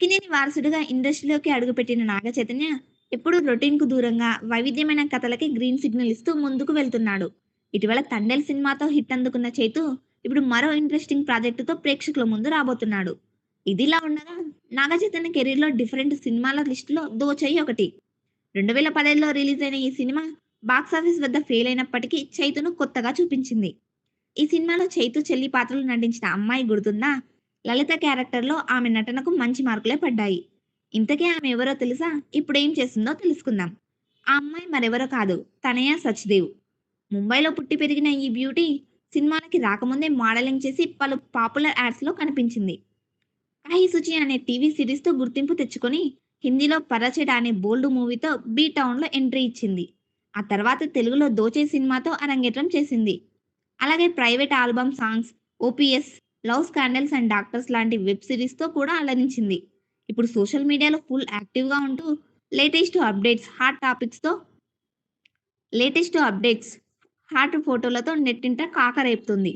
అక్కినేని వారసుడిగా ఇండస్ట్రీలోకి అడుగుపెట్టిన నాగ చైతన్య ఎప్పుడూ రొటీన్‌కు దూరంగా వైవిధ్యమైన కథలకి గ్రీన్ సిగ్నల్ ఇస్తూ ముందుకు వెళ్తున్నాడు. ఇటీవల తండెల్ సినిమాతో హిట్ అందుకున్న చైతు ఇప్పుడు మరో ఇంట్రెస్టింగ్ ప్రాజెక్టుతో ప్రేక్షకుల ముందు రాబోతున్నాడు. ఇదిలా ఉండగా నాగ చైతన్య కెరీర్‌లో డిఫరెంట్ సినిమాల లిస్టులో 'దోచేయ్' ఒకటి. 2015లో రిలీజ్ అయిన ఈ సినిమా బాక్సాఫీస్ వద్ద ఫెయిల్ అయినప్పటికీ చైతును కొత్తగా చూపించింది. ఈ సినిమాలో చైతు చెల్లి పాత్రలు నటించిన 'అమ్మాయి గుర్తుందా' లలిత క్యారెక్టర్‌లో ఆమె నటనకు మంచి మార్కులే పడ్డాయి. ఇంతకీ ఆమె ఎవరో తెలుసా? ఇప్పుడు ఏం చేస్తుందో తెలుసుకుందాం. ఆ అమ్మాయి మరెవరో కాదు తనయ సచ్దేవ్. ముంబైలో పుట్టి పెరిగిన ఈ బ్యూటీ సినిమాలకి రాకముందే మోడలింగ్ చేసి పలు పాపులర్ యాడ్స్‌లో కనిపించింది. 'కాహీ సుచి అనే టీవీ సిరీస్‌తో గుర్తింపు తెచ్చుకొని హిందీలో 'పరచట' అనే బోల్డ్ మూవీతో 'బీ టౌన్'లో ఎంట్రీ ఇచ్చింది. ఆ తర్వాత తెలుగులో దోచే సినిమాతో అరంగేట్రం చేసింది. అలాగే private album songs, 'OPS', 'love scandals and doctors' లాంటి వెబ్ సిరీస్‌తో కూడా అలరించింది. ఇప్పుడు సోషల్ మీడియాలో ఫుల్ యాక్టివ్‌గా ఉంటూ లేటెస్ట్ అప్డేట్స్, హాట్ టాపిక్స్‌తో లేటెస్ట్ అప్డేట్స్, హాట్ ఫోటోలతో నెట్టింట కాకరేపుతుంది.